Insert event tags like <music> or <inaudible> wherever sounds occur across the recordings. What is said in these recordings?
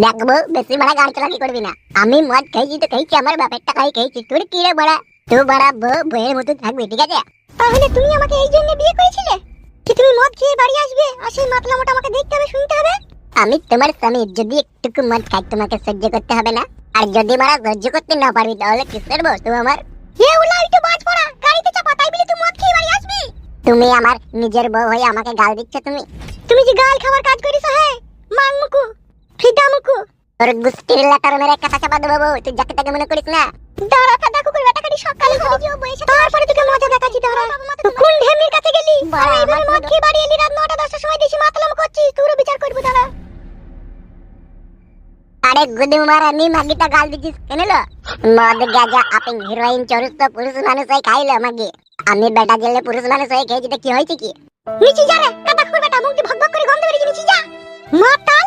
দেখব বেশি বড় চালাকি করবি না আমি মদ খেয়েছি তো আমার কি রে বউ বইয়ের মতো থাকবি ঠিক আছে তাহলে তুমি আমাকে এই জন্য বিয়ে করেছিলে কি তুমি মদ খেয়ে বাড়ি আসবে আর সেই মাতলা মোটা আমাকে দেখতে হবে শুনতে হবে আমি তোমার স্বামী যদি একটুকু মদ খাই তোমাকে সহ্য করতে হবে না আর যদি মারা সহ্য করতে না পারবি তাহলে কিসের বউ তুমি আমার বাজ পড়া গাড়িতে চাপা তাই বলে মদ খেয়ে বাড়ি আসবি তুমি আমার নিজের বউ হয়ে আমাকে গাল দিচ্ছ তুমি তুমি যে গাল খাবার কাজ করিস হ্যাঁ মাং মুকু ফিদা মুকু তোর গুস্তির লাটার মেরে চাপা দেবো তুই যাকে তাকে মনে করিস না। দাঁড়া কুকুর বেটা কাটি সকালে হবে যে বইছে তারপরে তোকে মজা দেখাচ্ছি দাঁড়া কোন ঢেমির কাছে গেলি? আর এইভাবে মদ খেয়ে বাড়ি এলি রাত 9টা 10টার সময় দেশি মাতলাম করছিস তোরও বিচার করব দাঁড়া আরে গুদি মারা নি মাগিটা গাল দিছিস কেন লো মদ গাজা আপেন হিরোইন চরুস তো পুরুষ মানুষ হয়ে খাইলো মাগি। আমি বেটা গেলে পুরুষ মানুষ হয়ে খেয়েছি তো কি হয়েছে কি? নিচে যা রে কাটা খুর বেটা ভক ভক করে গন্ধ বেরিয়ে নিচে যা। মাতাল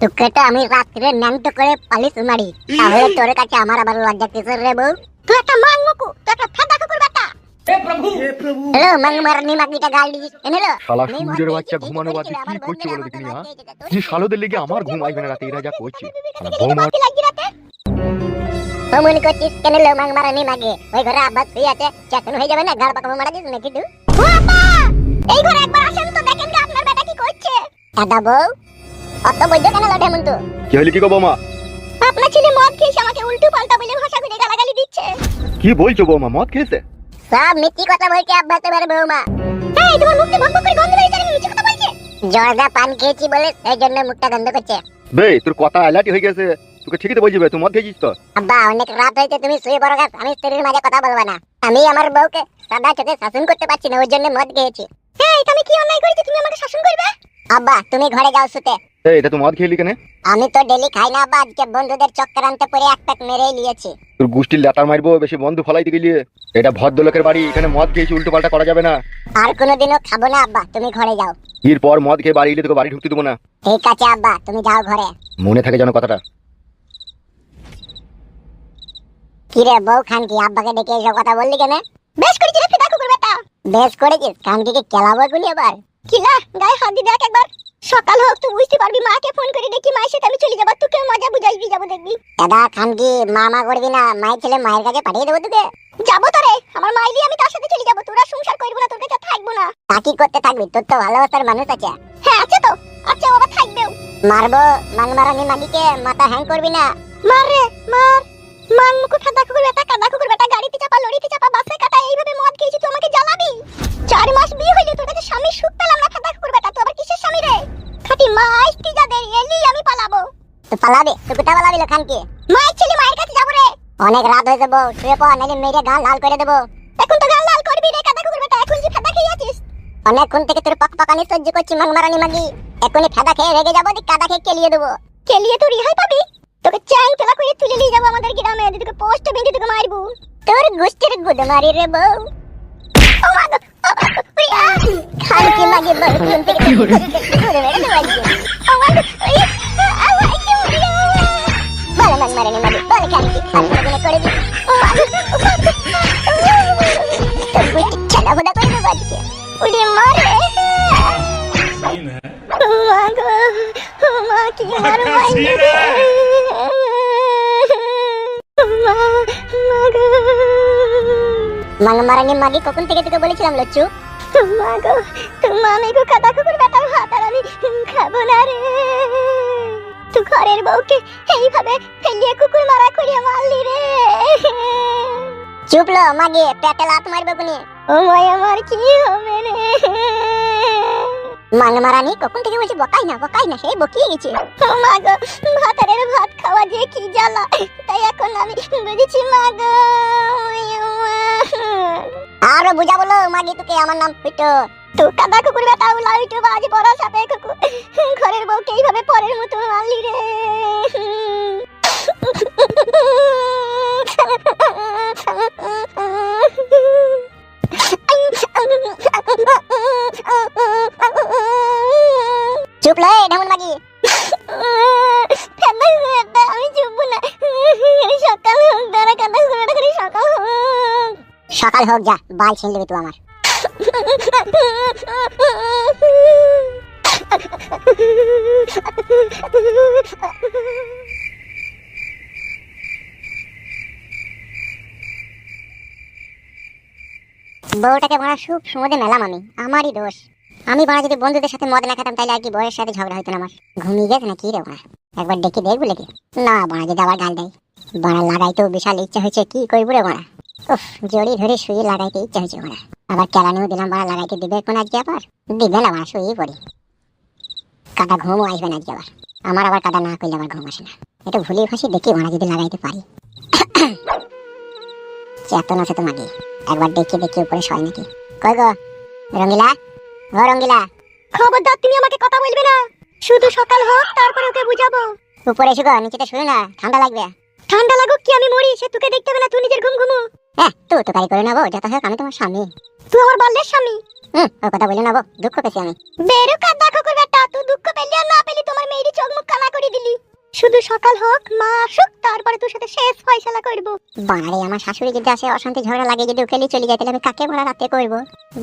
তোকে তো আমি রাত্রে ন্যাংটো করে পালিশ মারি। তাহলে তোর কাছে আমার আবার লজ্জা কিসের রে বউ? তুই একটা মাং মুকু তুই একটা ফাদা কুকুর বেটা। হ্যালো মাং মারনি মাগিটা গাল এনেলো শালা সূর্যের বাচ্চা ঘুমানো বাদে কি করছে বলো দেখিনি হ্যাঁ? যে শালোদের লেগে আমার ঘুম আসবে না রাতে এরা যা করছে। শালা বৌমা মনে করছিস কেন লো মাং মারানি মাগে? ওই ঘরে আব্বাস শুয়ে আছে চেতন হয়ে যাবে না গাড় পাকামো মারা দিস নাকি তুই? এই ঘরে একবার আসেন তো দেখেন আপনার বেটা কি করছে। দাদা বউ অত বৈদ্য কেন লটে মন্তু কি হইলে কি গো বৌমা? আপনার ছেলে মদ খেয়েছে আমাকে উল্টো পাল্টা বলে ভাষা করে গালাগালি দিচ্ছে। কি বলছো বৌমা মদ খেয়েছে? সব মিথ্যি কথা বলছে আব্বা তোমার বৌমা। এই তোমার মুখে ভক করে গন্ধ বেরিয়ে যাচ্ছে মিথ্যি কথা বলছে? জর্দা পান খেয়েছি বলে সেই জন্য মুখটা গন্ধ করছে। বে তোর কথা আলাটি হয়ে গেছে। তোকে ঠিকই তো বলছি তুই মদ খেয়েছিস তো? আব্বা অনেক রাত হয়েছে তুমি শুয়ে পড়ো গা আমি স্ত্রীর মাঝে কথা বলব না। আমি আমার বউকে সাদা চোখে শাসন করতে পারছি না ওর জন্য মদ খেয়েছি। এই তুমি কি অন্যায় করেছ? তুমি আমাকে শাসন করবে? আব্বা তুমি ঘরে যাও শুতে এই এটা তুই মদ খেলি কেন? আমি তো ডেলি খাই না আব্বা আজকে বন্ধুদের চক্করান্তে পরে এক প্যাক মেরেই নিয়েছি। তোর গুষ্টির লেটার মারবো বেশি বন্ধু ফলাইতে গেলি। এটা ভদ্রলোকের বাড়ি এখানে মদ খেয়েছি উল্টো পাল্টা করা যাবে না। আর কোনোদিনও খাব না আব্বা তুমি ঘরে যাও। এরপর মদ খেয়ে বাড়ি এলে তোকে বাড়ি ঢুকতে দেবো না। ঠিক আছে আব্বা তুমি যাও ঘরে। মনে থাকে যেন কথাটা। কি রে বউ খানকি আব্বাকে ডেকে এসব কথা বললি কেন? বেশ করেছিস রে ফিদা কুকুর বেটা। বেশ করেছিস খানকিকে কেলাবো গুলি এবার কিলা গায়ে হাত দিয়ে দেখ একবার। সকাল হোক তুই বুঝতে পারবি মাকে ফোন করে ডেকে মায়ের সাথে আমি চলে যাব তোকে মজা বুঝাইবি যাব দেখবি। দাদা খানকি করবি না মায়ের ছেলে মায়ের কাছে পাঠিয়ে দেবো তোকে। যাব তো রে আমার মাইলি আমি তার সাথে চলে যাব তোরা সংসার করব না তোর কাছে থাকব না। তা কি করতে থাকবি? তোর তো ভালোবাসার মানুষ আছে। হ্যাঁ আছে তো। আচ্ছা বাবা থাকবেও। মারবো মাং মারানি মাগিকে মাথা হ্যাং করবি না। মার রে মার। মাং মুকু খাদা কুকুর বেটা কাদা কুকুর বেটা গাড়িতে চাপা লরিতে চাপা বাসে কাটা এইভাবে মদ খেয়েছি তুই আমাকে জ্বালাবি? চার মাস বিয়ে হইলে তোর কাছে স্বামী সুখ পেলাম না খাদা কুকুর বেটা তুই আবার কিসের স্বামী রে? খাটি মাস তুই যাদের এলি আমি পালাবো। তো পালাবে তুই কোথা পালাবি লো খানকে মায়ের ছেলে মায়ের কাছে যাব রে। অনেক রাত হয়ে যাব শুয়ে পড় নাইলে মেরে গাল লাল করে দেবো। এখন তো গাল লাল করবি রে কাদা কুকুর বেটা এখন যে ফেদা খেয়ে আছিস? অনেকক্ষণ থেকে তোর পাক পাকানি সহ্য করছি মাং মারানি মাগি। এখনই ফেদা খেয়ে রেগে যাব দি কাদা খেয়ে কেলিয়ে দেবো। কেলিয়ে তুই রিহাই পাবি। তোকে চ্যাং তেলা করে তুলে নিয়ে যাব আমাদের গ্রামে তোকে পোস্ট বেঁধে তোকে মারবো তোর গোষ্ঠীর গুদ মারি রে বউ ও মা গো, ও মা গো, উড়িয়া। খানকি মাগি বউ ঘুম থেকে ঘুরে ঘুরে বেড়ে গো, উড়িয়া, আউ, আজকে উড়িয়া। বলে মাং মারানি মাগি, বলে খানকি, আর কোনোদিনে করবি। ও মা গো, ও মা গো, তোর গোষ্ঠী ছেলা ফোদা করে দেবো আজকে। উড়ি মারে। মাং মারানি মাগি কখন থেকে তোকে বলেছিলাম লচ্ছু মা গো তোমা আমি গো কাদা কুকুর বেটার ভাত আমি খাব না রে। তুই ঘরের বউকে এইভাবে ফেলিয়ে কুকুর মারা করিয়ে মারলি রে। চুপ লো মাগে পেটে লাত মারবে কোনি? ও মাই আমার কি হবে রে? মান মারানি কখন থেকে বলছি বকাই না বকাই না সেই বকিয়ে গেছে। ও মা গো ভাতারের ভাত খাওয়া যে কি জ্বালা? তাই এখন আমি বুঝেছি, মা গো আরও বুঝা বলো মাগি তোকে, আমার নাম পিটো তো কাদা কুকুর বেটা লাইটো বাজি পড়া সাপে কুকুর ঘরের বউকে এইভাবে পরের মতো মারলি রে। হোক যা, বাল ছিঁড়ে তুই আমার। বউটাকে বড়া সুখ সুমদে মেলাম আমি, আমারই দোষ। আমি বড়া যদি বন্ধুদের সাথে মদ না খেতাম, তাহলে আর কি বউয়ের সাথে ঝগড়া হইতো না আমার? ঘুমিয়ে গেছে না কি রে বড়া একবার ডেকে দেখব লেগে না বড়া যদি আবার গাল দেয়। বড়া লাগাইতেও বিশাল ইচ্ছা হয়েছে, কি করব রে বড়া উফ জড়ি ধরে শুয়ে লাগাইতে ইচ্ছা হয়েছে বড়া আবার কেলানিও দিলাম বড়া লাগাইতে দিবে কোন আজকে আবার? দিবে না বড়া শুয়ে পড়ি। কাটা ঘুমও আসবে না আজকে আবার। আমার আবার কাটা না করলে আবার ঘুম আসে না। এটা ভুলিয়ে ফাঁসি দেখি বড়া যদি লাগাইতে পারি। <coughs> চেতন আছে তোমাকে একবার দেখে দেখে উপরে শয় নাকি। কই গো? রঙ্গিলা? ও রঙ্গিলা। খবরদার তুমি আমাকে কথা বলবে না। শুধু সকাল হোক তারপরে ওকে বুঝাবো। উপরে এসো গো নিচেতে শুয়ে না ঠান্ডা লাগবে। ঠান্ডা লাগুক কি আমি মরি সে তোকে দেখতে হবে না তুই নিজের ঘুম ঘুমু। হ্যাঁ তুই তো কারি করে নেব যত হোক আমি তোমার স্বামী। তুই আমার বাল্যের স্বামী? হুম ওর কথা বলে নেব দুঃখ পেয়েছি আমি। বেরো কার দেখো করে বেটা তুই দুঃখ পেলি আর না পেলি তোমার মেয়েরই চোখ মুখ কানা করে দিলি। শুধু সকাল হোক মা আসুক তারপরে তোর সাথে শেষ ফয়সালা করব। বাড়ারে আমার শাশুড়ি যদি আসে অশান্তি ঝগড়া লাগে যদি উকেলি চলে যায় তাহলে আমি কাকে বাড়া রাতে করব?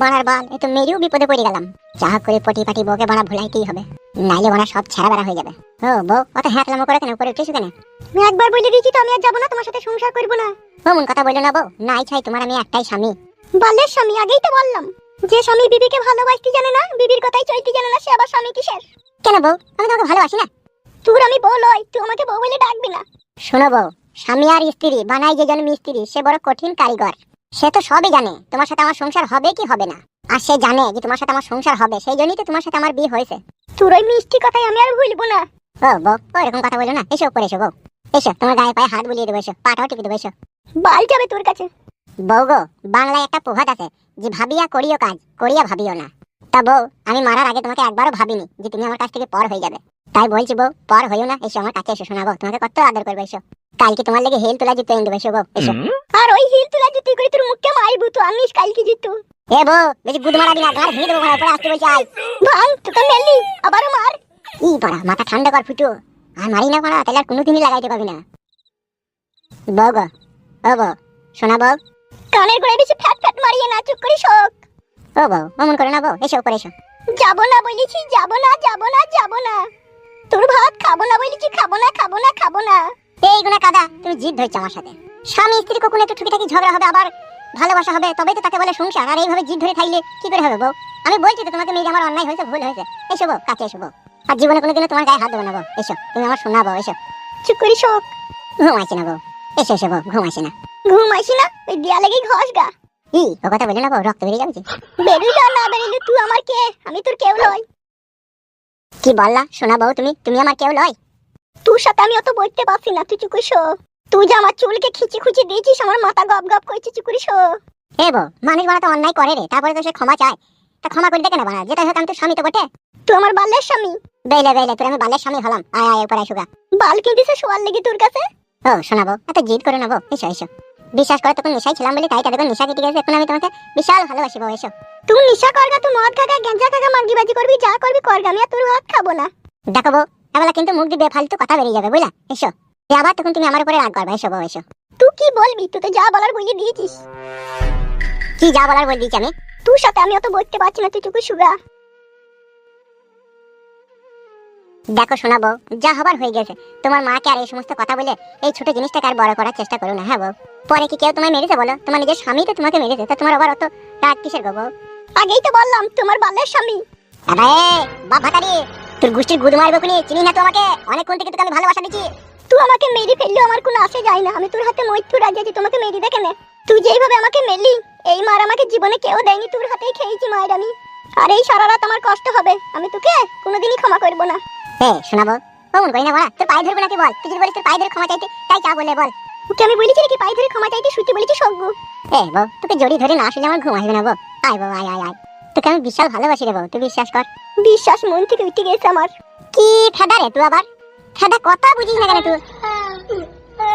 বাড়ার বাল এ তো মেরিও বিপদে পড়ে গেলাম। যা করে পটি পাটি বউকে বাড়া ভুলাইতেই হবে। নাইলে বাড়া সব ছেড়া বেড়া হয়ে যাবে। ও বউ অত হ্যাঁ লামো করে কেন উপরে উঠেছো কেন? আমি একবার বলে দিয়েছি তো আমি আর যাব না তোমার সাথে সংসার করব না। অমন কথা বলল না বউ। নাই ছাই তোমার আমি একটাই স্বামী। বালের স্বামী আগেই তো বললাম। যে স্বামী বিবিকে ভালোবাসতে জানে না বিবির কথাই চলতে জানে না সে আবার স্বামী কিসের? কেন বউ? আমি তোমাকে ভালোবাসি না। তোর আমি বউ তুই আমাকে বউ বলে ডাকবি না। শোনো বউ স্বামী আর স্ত্রী বানাই যেজন মিস্ত্রি সে বড় কঠিন কারিগর। সে তো সবই জানে তোমার সাথে আমার সংসার হবে কি হবে না। আর সে জানে যে তোমার সাথে আমার সংসার হবে সেই জন্যই তো তোমার সাথে আমার বিয়ে হয়েছে। তোর ওই মিষ্টি কথাই আমি আর ভুলবো না। ও বউ ও এরকম কথা বলো না? এসো উপরে এসো বউ। এসো তোমার গায়ে পায়ে হাত বুলিয়ে দেবো এসো। পাটাও টিপে দেবো এসো। বাল যাবে তোর কাছে। বউ গো বাংলায় একটা প্রভাত আছে যে ভাবিয়া করিও কাজ করিয়া ভাবিও না। তা বউ আমি মারার আগে তোমাকে একবারও ভাবিনি যে তুমি আমার কাছ থেকে পর হয়ে যাবে। তাই বলছি বউ পর হইও না এসো আমার কাছে এসো শোনাবো তোমাকে কত আদর করব এসো। কালকে তোমার লেগে হেল তোলা জুতো এনে দেবো এসো বউ এসো। আর ওই হিল তোলা জুতো করে তোর মুখে মারিবো তো আনিস কালকে জুতো এ বউ বেশি গুদ মারাবি না গার ভেঙে দেবো ঘরে উপরে আসতে বলছি আই ভাঙ তোকে মেললি আবার মার। ই পাড়া মাথা ঠান্ডা কর ফুটো। আর মারি না পাড়া তাহলে আর কোনোদিনই লাগাইতে পাবি না। বউ গো ও বউ শোনা বউ। কানের গোড়ায় বেশি ফ্যাট ফ্যাট মারিয়ে না চুপ করে শোক। ও বউ অমন করে না বউ এসো উপরে এসো। যাব না বলেছি যাব না যাব না যাব না। তোর ভাত খাব না বলেছি খাব না খাব না খাব না। এই গুনা কাদা তুমি জিদ ধরছো আমার সাথে। স্বামী স্ত্রী কখনো একটু টুকিটাকি ঝগড়া হবে আবার ভালোবাসা হবে তবেই তো তাকে বলে সংসার। আর এইভাবে জিদ ধরে থাকলে কি করে হবে বউ? আমি বলছি তো তোমাকে মেয়ে আমার অন্যায় হয়েছে ভুল হয়েছে। এসো বউ কাছে এসো বউ। আর জীবনে কোনোদিনও তোমার গায়ে হাত দেবো না বউ। এসো তুমি আমার শোনা বউ এসো। চুপ করি শোক ঘুম আসে না বউ। এসো এসো বউ ঘুম আসে না। ঘুম আসি না? ওই গা। ই ও কথা বলে না বউ রক্ত বেরিয়ে যাবে বেরুই না বেরিলে তুই আমার কে? আমি তোর কেউ লয় কি বললা শোনা বউ তুমি? তুমি আমার কেউ লয় তোর সাথে আমি অত বইতে পারছি না তুই চুকুই শো। তুই যে আমার চুলকে খিচি খুচি দিয়েছিস আমার মাথা গপ গপ করছে চুকুরি শো। হে বউ মানুষ বাড়া তো অন্যায় করে রে তারপরে তো সে ক্ষমা চায়। তা ক্ষমা করে কেন বাড়া? যেটা হোক আমি তো স্বামী তো বটে। তুই আমার বাল্যের স্বামী? বেলে বেলে তোর আমি বাল্যের স্বামী হলাম। আয় আয় উপরে সুগা। বাল কিনতেছে শোয়ার লেগে তোর কাছে? ও শোনাবো এত জিদ করে নেব এসো এসো। বিশ্বাস করে তখন নেশাই ছিলাম বলে তাই তাদের নেশা কেটে গেছে এখন আমি তোমাকে বিশাল ভালোবাসি বউ এসো। তুই নেশা করগা তুই মদ খাগা গেঞ্জা খাগা মার্গি বাজি করবি যা করবি করগা আমি আর তোর ভাত খাব না। দেখো বউ এবেলা কিন্তু মুখ দিবে ফালতু কথা বেরিয়ে যাবে বুঝলা? এসো। আবার তখন তুমি আমার উপরে রাগ করবে এসো বউ এসো। তুই কি বলবি? তুই তো যা বলার বলে দিয়েছিস। কি যা বলার বলে দিয়েছি আমি? তোর সাথে আমি অত বলতে পারছি না তুই চুকু সুগা দেখো শোনাবো যা হবার হয়ে গেছে। তোমার মাকে আর এই সমস্ত কথা বলে এই ছোট জিনিসটাকে আর বড় করার চেষ্টা করো না হ্যাঁ বউ? পরে কি কেউ তোমায় মেরেছে বলো? তোমার নিজের স্বামী তো তোমাকে মেরেছে তা তোমার আবার অত রাগ কিসের গো বউ? আগেই তো বললাম তোমার বাল্যের স্বামী। আরে তোর গোষ্ঠীর গুদ মারবো কোনি চিনি না তো আমাকে? অনেকক্ষণ থেকে তোকে আমি ভালোবাসা দিচ্ছি। তুই আমাকে মেরে ফেললেও আমার কোনো আসে যায় না। আমি তোর হাতে মৈত্র রাজি আছি তোমাকে মেরে দেখে নে। তুই যেইভাবে আমাকে মেরলি এই মার আমাকে জীবনে কেউ দেয়নি তোর হাতেই খেয়েছি মায়ের আমি। আর এই সারা রাত আমার কষ্ট হবে আমি তোকে কোনোদিনই ক্ষমা করব না। হে শোনাবো? কমন করি না বলা তোর পায়ে ধরবো নাকি বল? তুই যদি বলিস তোর পায়ে ধরে ক্ষমা চাইতে তাই চা বলে বল? ওকে আমি বলেছি নাকি পায়ে ধরে ক্ষমা চাইতে শুতে বলেছি সজ্ঞ এ বউ তোকে জড়ি ধরে না আসলে আমার ঘুম আসবে না বউ। আয় বউ আয় আয় আয়। তোকে আমি বিশাল ভালোবাসি রে বউ তুই বিশ্বাস কর। বিশ্বাস মন থেকে উঠে গেছে আমার। কি ফেদা রে তুই আবার? ফেদা কথা বুঝিস না কেন তুই?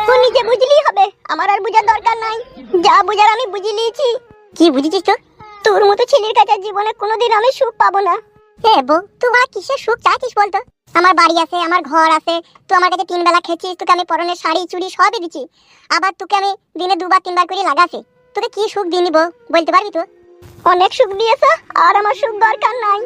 তুই নিজে বুঝলি হবে আমার আর বুঝার দরকার নাই। যা বুঝার আমি বুঝে নিয়েছি কি বুঝেছিস তো তোর মতো ছেলের কাছে জীবনে কোনোদিন আমি সুখ পাবো না। এ বউ তুই আর কিসের সুখ? চাইছিস বলতো আমার বাড়ি আছে, আমার ঘর আছে। তুই আমার কাছে তিন বেলা খেয়েছিস, তোকে আমি পরনের শাড়ি, চুড়ি সবই দিচ্ছি। আবার তোকে আমি দিনে দুবার, তিনবার করে লাগাছি। তোকে কি সুখ দিয়ে নিব বলতে পারবি তো? অনেক সুখ দিয়েছ, আর আমার সুখ দরকার নাই।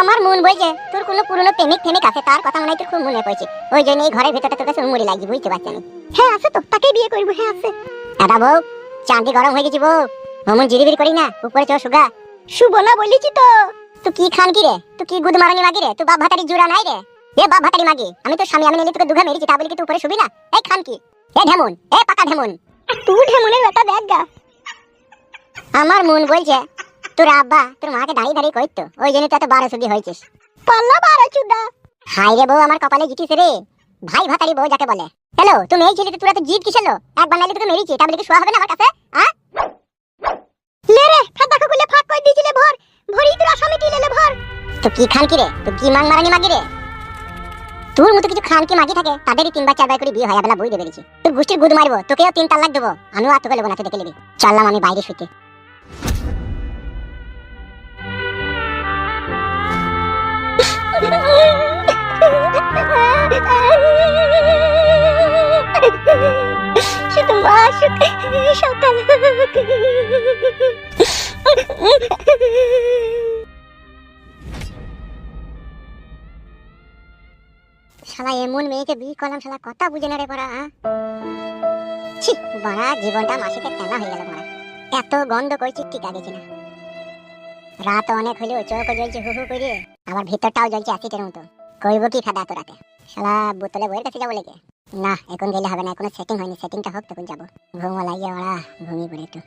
আমার মন বলছে তোর কোনো পুরনো প্রেমিক প্রেমিক আছে, তার কথা মনে হয় তোর খুব মনে পড়ছে। ওই জন্য এই ঘরের ভেতরটা তোর কাছে মরে লাগি বুঝতে পারছি আমি। হ্যাঁ আছে তো তাকে বিয়ে করব হ্যাঁ আছে। দাদা বউ চাঁদি গরম হয়ে গেছি বউ। মমন জিরিবির করি না, উপরে চো, সুগা। শুভ না বলেছি তো। তুই কি খান কি রে তুই কি গুদ মারানি মাগি রে তুই বাপ ভাতারি জুড়া নাই রে এ বাপ ভাতারি মাগি আমি তো স্বামী আমি নিলে তোকে দুঘা মেরেছি তা বলি কি তুই উপরে শুবি না এই খান কি এ ঢেমন এ পাকা ঢেমন তুই ঢেমনের বেটা দেখ গা আমার মন বলছে তোর আব্বা তোর মাকে দাঁড়িয়ে দাঁড়িয়ে কইতো ওই জন্য তো এত বারো সুদি হয়েছিস পাল্লা বারো চুদা হাই রে বউ আমার কপালে জিতিস রে ভাই ভাতারি বউ যাকে বলে হ্যালো তুমি এই ছেলেতে তোরা তো জিত কিসের লো একবার নাইলে তোকে মেরেছি তা বলি কি শোয়া হবে না আমার কাছে হ্যাঁ লে রে ফাঁকা খুলে ফাঁক কই দিছিলে ভর তো কি খান কি রে? তো কি মাং মারানি মাগি রে? তোর মতো কিছু খান কি মাগি থাকে, তাদেরই তিনবার চারবার করে বিয়ে হয় বেলা বই পেরেছি তোর গোষ্ঠীর গুদ মারবো, তোকেও তিন তালাক দেবো। আমিও আর তোকে লেবো না দেখে নিবি। চললাম আমি বাইরে শুতে সকাল শালা এমন মেয়েকে বিয়ে করলাম, শালা কথা বুঝে না রে পড়া ছি, বাড়া, জীবনটা মাসিকে তেলা হয়ে গেল পড়া। এত গন্ধ করছি ঠিক আগেছি না। রাত অনেক হলেও চোখ জ্বলছে, হু হু করে আমার ভিতরটাও জ্বলছে অ্যাসিডের মতো। করব কি খাদা তো রাতে শালা বোতলে বইয়ের কাছে যাব লেগে? না, এখন গেলে হবে না, এখনও সেটিং হয়নি সেটিংটা হোক, তখন যাব। ঘুমো লাগিয়ে ওরা ঘুমিয়ে পড়ে একটু।